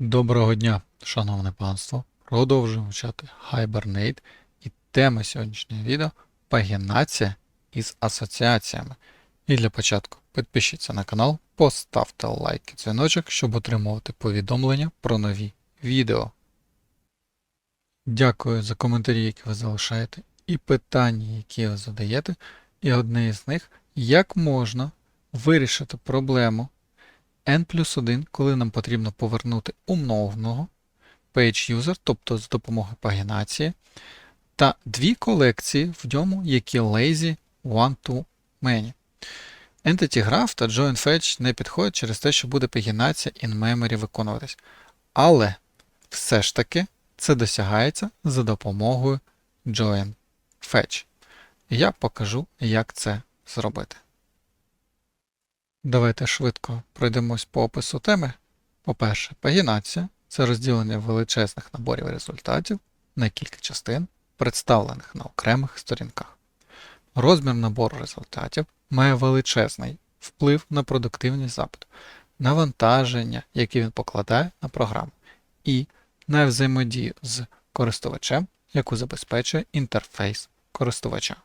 Доброго дня, шановне панство. Продовжуємо вчати Hibernate. І тема сьогоднішнього відео пагінація із асоціаціями. І для початку підпишіться на канал, поставте лайк і дзвіночок, щоб отримувати повідомлення про нові відео. Дякую за коментарі, які ви залишаєте, і питання, які ви задаєте. І одне із них, як можна вирішити проблему n плюс 1, коли нам потрібно повернути умовного page-user, тобто з допомогою пагінації, та дві колекції в ньому, які lazy one-to many. Entity Graph та Join Fetch не підходять через те, що буде пагінація in memory виконуватись. Але все ж таки це досягається за допомогою Join Fetch. Я покажу, як це зробити. Давайте швидко пройдемось по опису теми. По-перше, пагінація це розділення величезних наборів результатів на кілька частин, представлених на окремих сторінках. Розмір набору результатів має величезний вплив на продуктивність запиту, навантаження, яке він покладає на програму, і на взаємодію з користувачем, яку забезпечує інтерфейс користувача.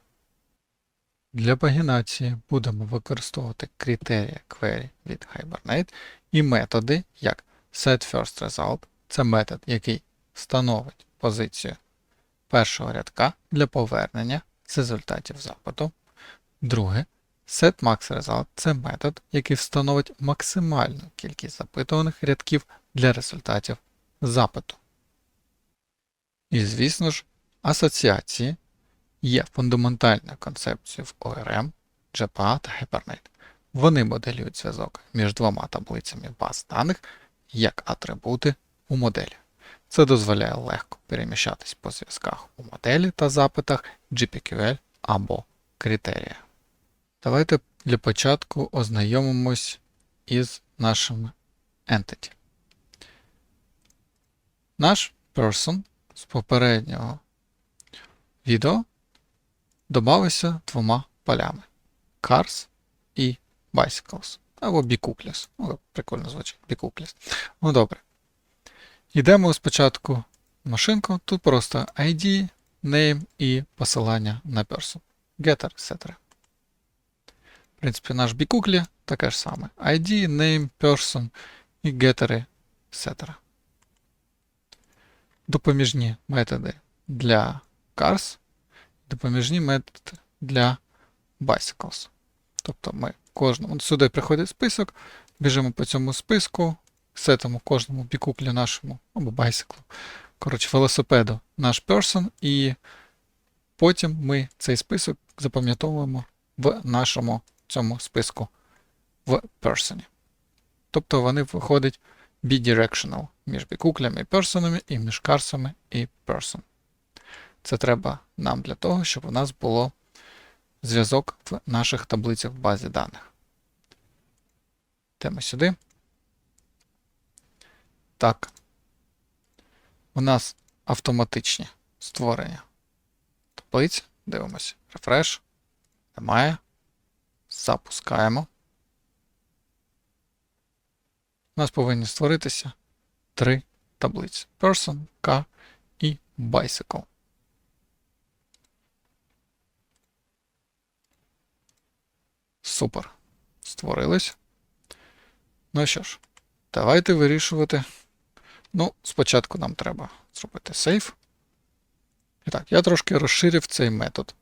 Для пагінації будемо використовувати критерії query від Hibernate і методи як setFirstResult це метод, який встановить позицію першого рядка для повернення з результатів запиту. Друге, setMaxResult це метод, який встановить максимальну кількість запитуваних рядків для результатів запиту. І, звісно ж, асоціації є фундаментальною концепцією в ORM, JPA та Hibernate. Вони моделюють зв'язок між двома таблицями баз даних як атрибути у моделі. Це дозволяє легко переміщатись по зв'язках у моделі та запитах GPQL або критерія. Давайте для початку ознайомимось із нашими entity. Наш person з попереднього відео додався двома полями Cars і Bicycles. Або Bicuples. Ну, прикольно звучить Bicuples. Ну добре. Йдемо спочатку в машинку. Тут просто ID, name і посилання на person. Getter, etc. В принципі, наш Bicupli таке ж саме. ID, name, person і getter, etc. Допоміжні методи для cars допоміжні методи для bicycles. Тобто ми кожному сюди приходить список, біжимо по цьому списку, сетимо кожному бікуплю нашому або байсиклу, коротше, велосипеду наш person, і потім ми цей список запам'ятовуємо в нашому цьому списку в person. Тобто вони виходять bidirectional між бікуклями і персонами, і між карсами і person. Це треба нам для того, щоб у нас було зв'язок в наших таблицях в базі даних. Йдемо сюди. Так. У нас автоматичні створення таблиць. Дивимося. Refresh. Немає. Запускаємо. У нас повинні створитися три таблиці: Person, Car і Bicycle. Супер. Створились. Ну що ж, давайте вирішувати. Ну, спочатку нам треба зробити сейф. І так, я трошки розширив цей метод,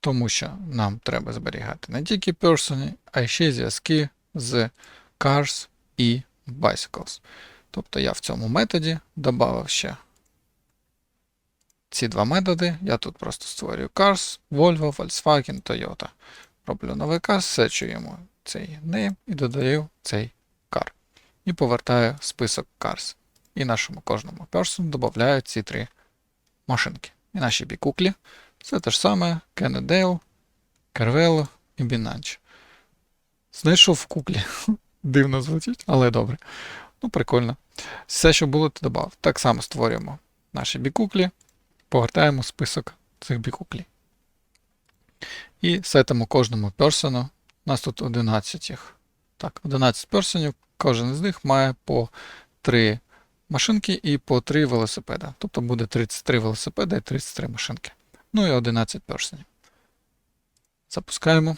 тому що нам треба зберігати не тільки person, а ще зв'язки з cars і bicycles. Тобто я в цьому методі додав ще ці два методи. Я тут просто створюю cars, Volvo, Volkswagen, Toyota. Роблю новий cars, сечуємо цей name і додаю цей car. І повертаю список cars. І нашому кожному person додаю ці три машинки. І наші бікуклі. Це те ж саме Кеннедейл, Carvello і Binance. Знайшов куклі. Дивно звучить, але добре. Ну, прикольно. Все, що було, ти додав. Так само створюємо наші бікуклі, повертаємо список цих бікуклів. І сетимо кожному персону. У нас тут 11 їх. Так, 11 персонів, кожен з них має по 3 машинки і по 3 велосипеда. Тобто буде 33 велосипеда і 33 машинки. Ну і 11 персонів. Запускаємо.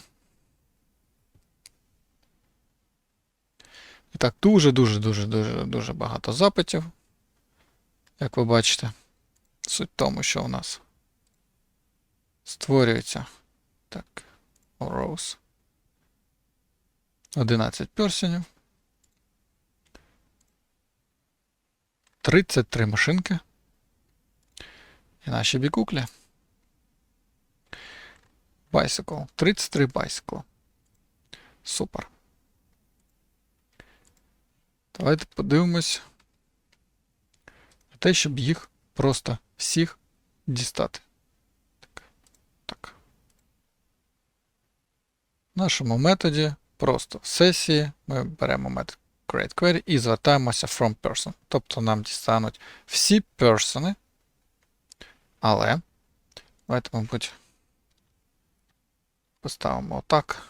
І так, дуже-дуже-дуже дуже дуже багато запитів. Як ви бачите, суть в тому, що у нас створюється так, rows. 11 персонів. 33 машинки. І наші бікуклі. Bicycle. 33 bicycle. Супер. Давайте подивимось на те, щоб їх просто всіх дістати. Так. так. Нашому методі просто в сесії ми беремо метод createQuery і звертаємося from person. Тобто нам дістануть всі персони, але давайте, мабуть, поставимо отак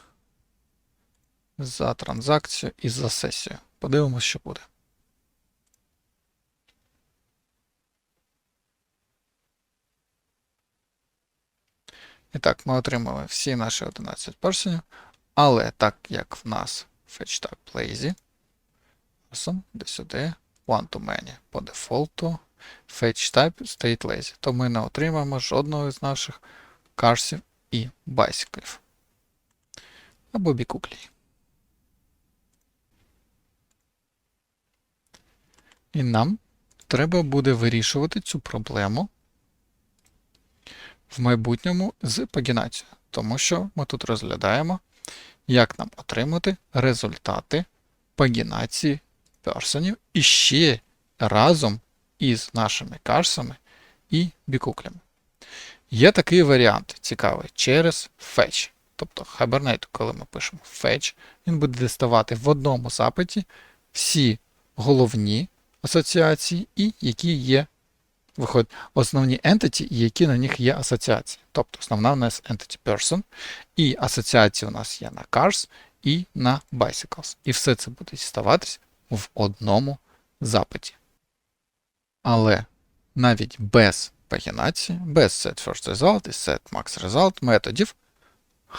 за транзакцію і за сесію. Подивимось, що буде. І так, ми отримали всі наші 11 персонів, але так як в нас fetch type lazy, де сюди, one to many по дефолту, fetch type стоїть lazy, то ми не отримаємо жодного з наших карсів і байсиклів. Або бікуклій. І нам треба буде вирішувати цю проблему в майбутньому з пагінацією, тому що ми тут розглядаємо, як нам отримати результати пагінації персонів і ще разом із нашими карсами і бікуклями. Є такий варіант цікавий через fetch. Тобто Hibernate, коли ми пишемо fetch, він буде діставати в одному запиті всі головні асоціації, і які є виходить, основні entity, які на них є асоціації. Тобто основна у нас entity person, і асоціації у нас є на cars і на bicycles. І все це буде діставатись в одному запиті. Але навіть без пагінації, без setFirstResult і setMaxResult методів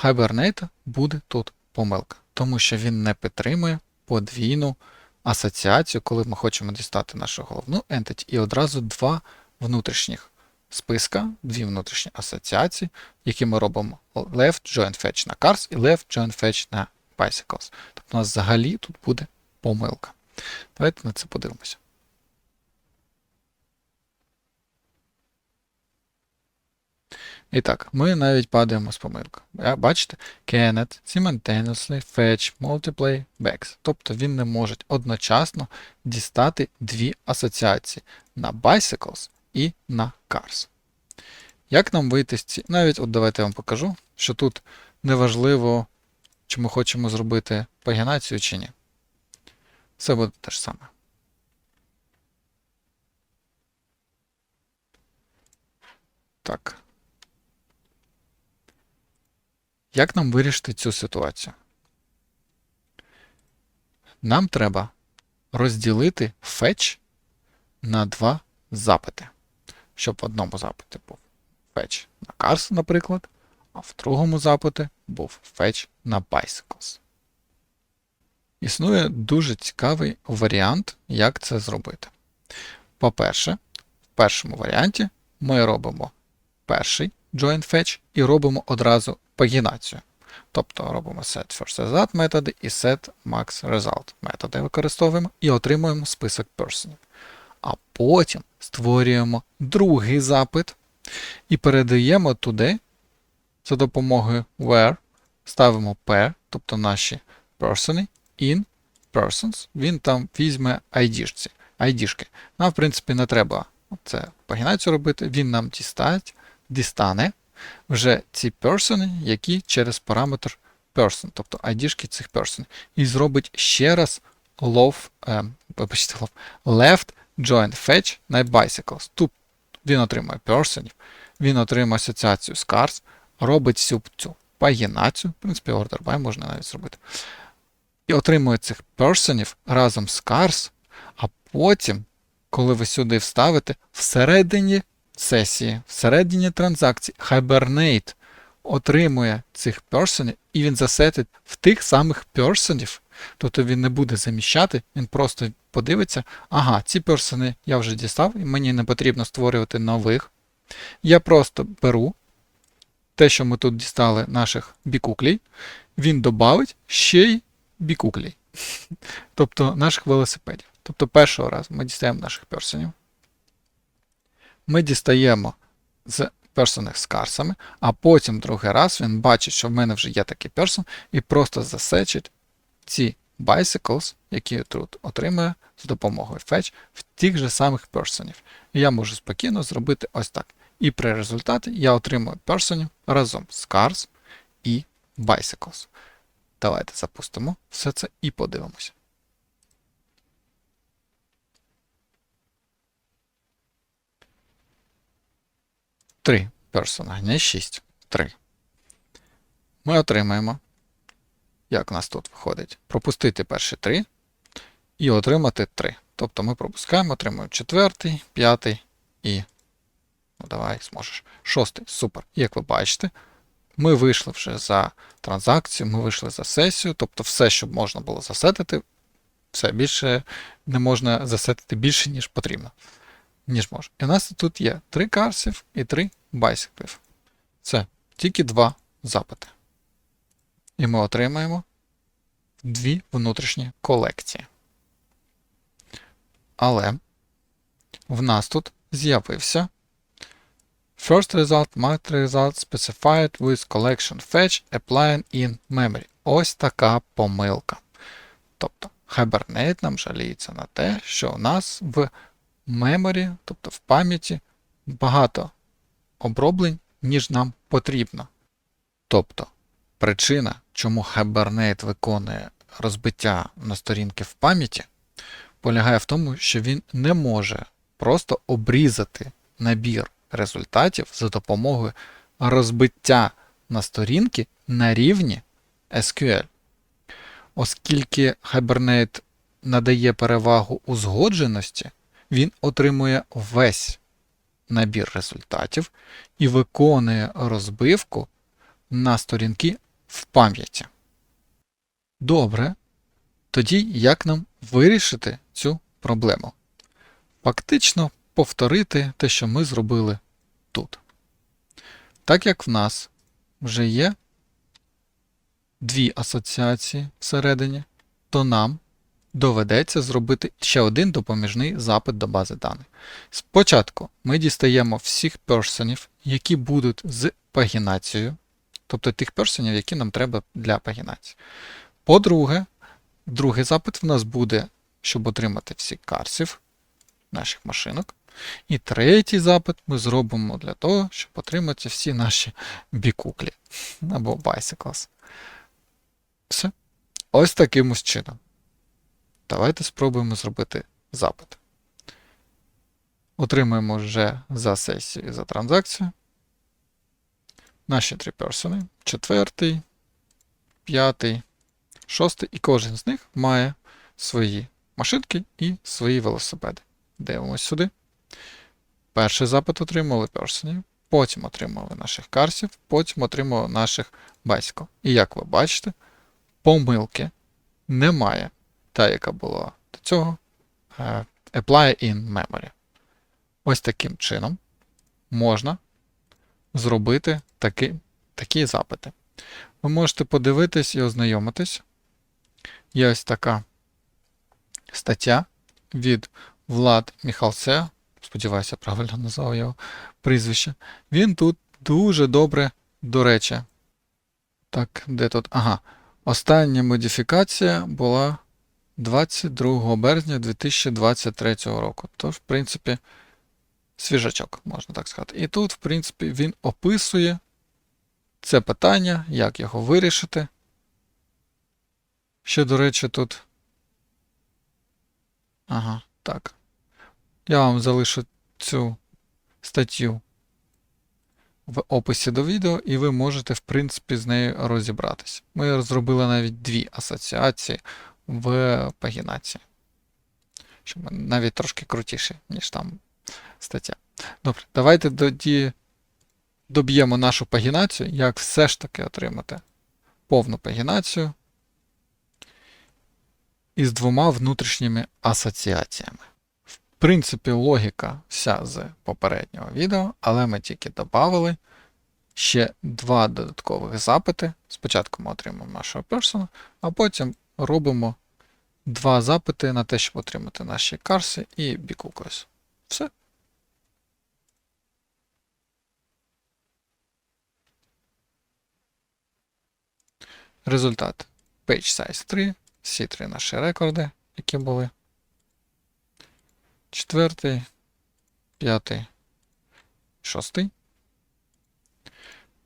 Hibernate буде тут помилка, тому що він не підтримує подвійну асоціацію, коли ми хочемо дістати нашу головну entity, і одразу два внутрішніх списка, дві внутрішні асоціації, які ми робимо left join fetch на cars і left join fetch на bicycles. Тобто у нас взагалі тут буде помилка. Давайте на це подивимося. І так, ми навіть падаємо з помилкою. Бачите? Cannot simultaneously fetch multiple backs. Тобто він не може одночасно дістати дві асоціації на bicycles і на cars. Як нам вийти з ці. Навіть от давайте я вам покажу, що тут неважливо, чи ми хочемо зробити пагінацію чи ні. Все буде те ж саме. Так. Як нам вирішити цю ситуацію? Нам треба розділити fetch на два запити. Щоб в одному запиті був fetch на cars, наприклад, а в другому запиті був fetch на bicycles. Існує дуже цікавий варіант, як це зробити. По-перше, в першому варіанті ми робимо перший join fetch і робимо одразу пагінацію. Тобто робимо set setFirstResult методи і setMaxResult методи використовуємо і отримуємо список персонів. А потім створюємо другий запит і передаємо туди за допомогою where ставимо pair, тобто наші персони, in persons, він там візьме ID. ID. Нам, в принципі, не треба це пагінацію робити, він нам дістать, дістане вже ці персони, які через параметр person, тобто ID цих person, і зробить ще раз love, е, вибачте, love, left join fetch на bicycles. Тут він отримує персонів, він отримує асоціацію з cars, робить всю цю пагінацію, в принципі, order by можна навіть зробити. І отримує цих персонів разом з cars, а потім коли ви сюди вставите всередині сесії, всередині транзакції, Hibernate отримує цих персонів і він засетить в тих самих персонів, тобто він не буде заміщати, він просто подивиться, ага, ці персони я вже дістав, і мені не потрібно створювати нових. Я просто беру те, що ми тут дістали наших бікуклій, він додавить ще й бікуклій. Тобто наших велосипедів. Тобто першого разу ми дістаємо наших персонів. Ми дістаємо з персонних з карсами, а потім другий раз він бачить, що в мене вже є такий персон, і просто засечить ці bicycles, які тут отримує з допомогою fetch в тих же самих персонів. Я можу спокійно зробити ось так. І при результаті я отримую персонів разом з cars і bicycles. Давайте запустимо все це і подивимося. Три персона, не 6. 3. Ми отримаємо. Як у нас тут виходить? Пропустити перші 3 і отримати 3. Тобто ми пропускаємо, отримуємо четвертий, п'ятий і. Ну, давай зможеш. Шостий. Супер. Як ви бачите, ми вийшли вже за транзакцію, ми вийшли за сесію, тобто все, що можна було засетити, все більше не можна засетити більше, ніж потрібно. Ніж може. І у нас тут є 3 карсів і 3 байсиклів. Це тільки два запити. І ми отримаємо дві внутрішні колекції. Але в нас тут з'явився First result might result specified with collection fetch applying in memory. Ось така помилка. Тобто Hibernate нам жаліється на те, що у нас в memory, тобто в пам'яті, багато оброблень, ніж нам потрібно. Тобто причина, чому Hibernate виконує розбиття на сторінки в пам'яті, полягає в тому, що він не може просто обрізати набір результатів за допомогою розбиття на сторінки на рівні SQL. Оскільки Hibernate надає перевагу узгодженості, він отримує весь набір результатів і виконує розбивку на сторінки в пам'яті. Добре. Тоді як нам вирішити цю проблему? Фактично повторити те, що ми зробили тут. Так як в нас вже є дві асоціації всередині, то нам доведеться зробити ще один допоміжний запит до бази даних. Спочатку ми дістаємо всіх персонів, які будуть з пагінацією, тобто тих персонів, які нам треба для пагінації. По-друге, другий запит в нас буде, щоб отримати всі карсів наших машинок. І третій запит ми зробимо для того, щоб отримати всі наші бікуклі або bicycles. Все. Ось таким ось чином. Давайте спробуємо зробити запит. Отримуємо вже за сесію за транзакцію. Наші три персони. Четвертий, п'ятий, шостий, і кожен з них має свої машинки і свої велосипеди. Дивимось сюди. Перший запит отримали персонів, потім отримали наших карсів, потім отримали наших байсиків. І як ви бачите, помилки немає та, яка була до цього, е, apply in memory. Ось таким чином можна зробити такі, такі запити. Ви можете подивитись і ознайомитись. Є ось така стаття від Влад Міхалце. Сподіваюся, правильно назвав його прізвище. Він тут дуже добре, до речі. Так, де тут? Ага. Остання модифікація була 22 березня 2023 року. Тож, в принципі, свіжачок, можна так сказати. І тут, в принципі, він описує це питання, як його вирішити. Ще, до речі, тут. Ага, так. Я вам залишу цю статтю в описі до відео, і ви можете, в принципі, з нею розібратися. Ми зробили навіть дві асоціації в пагінації. Щоб навіть трошки крутіше, ніж там стаття. Добре, давайте тоді доб'ємо нашу пагінацію, як все ж таки отримати повну пагінацію із двома внутрішніми асоціаціями. В принципі, логіка вся з попереднього відео, але ми тільки додали ще два додаткових запити. Спочатку ми отримаємо нашого персона, а потім робимо два запити на те, щоб отримати наші карси і бікукос. Все. Результат. Page size 3, всі три наші рекорди, які були. Четвертий, п'ятий, шостий.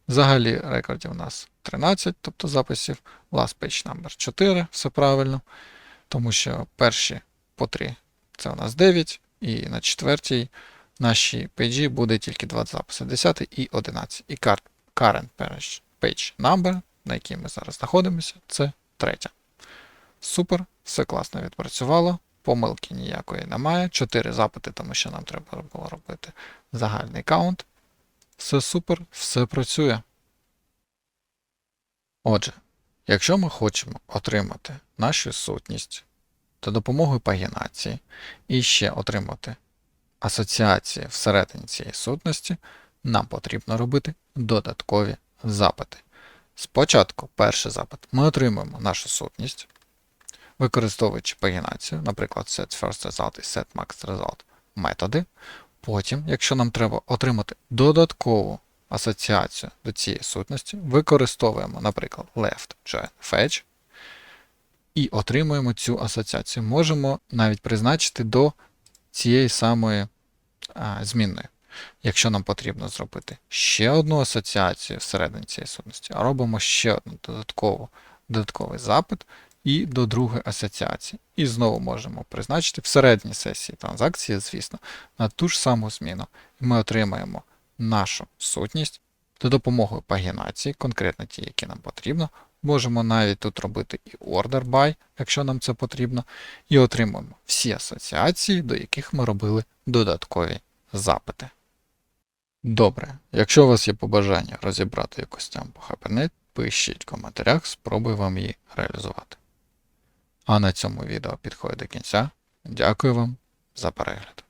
Взагалі рекордів у нас 13, тобто записів. Last page number 4, все правильно. Тому що перші по 3 це у нас 9, і на четвертій нашій пейджі буде тільки два записи 10 і 11. І current page number, на якій ми зараз знаходимося, це третя. Супер, все класно відпрацювало. Помилки ніякої немає. 4 запити, тому що нам треба було робити загальний каунт. Все супер, все працює. Отже, якщо ми хочемо отримати нашу сутність за допомогою пагінації і ще отримати асоціації всередині цієї сутності, нам потрібно робити додаткові запити. Спочатку, перший запит, ми отримуємо нашу сутність, використовуючи пагінацію, наприклад, setFirstResult і setMaxResult методи. Потім, якщо нам треба отримати додаткову асоціацію до цієї сутності, використовуємо, наприклад, left і отримуємо цю асоціацію. Можемо навіть призначити до цієї самої а, змінної. Якщо нам потрібно зробити ще одну асоціацію всередині цієї сутності, а робимо ще одну додаткову, додатковий запит і до другої асоціації. І знову можемо призначити всередині сесії транзакції, звісно, на ту ж саму зміну. Ми отримаємо нашу сутність за допомогою пагінації, конкретно ті, які нам потрібно. Можемо навіть тут робити і order by, якщо нам це потрібно, і отримуємо всі асоціації, до яких ми робили додаткові запити. Добре, якщо у вас є побажання розібрати якусь тему по Hypernet, пишіть в коментарях, спробую вам її реалізувати. А на цьому відео підходить до кінця. Дякую вам за перегляд.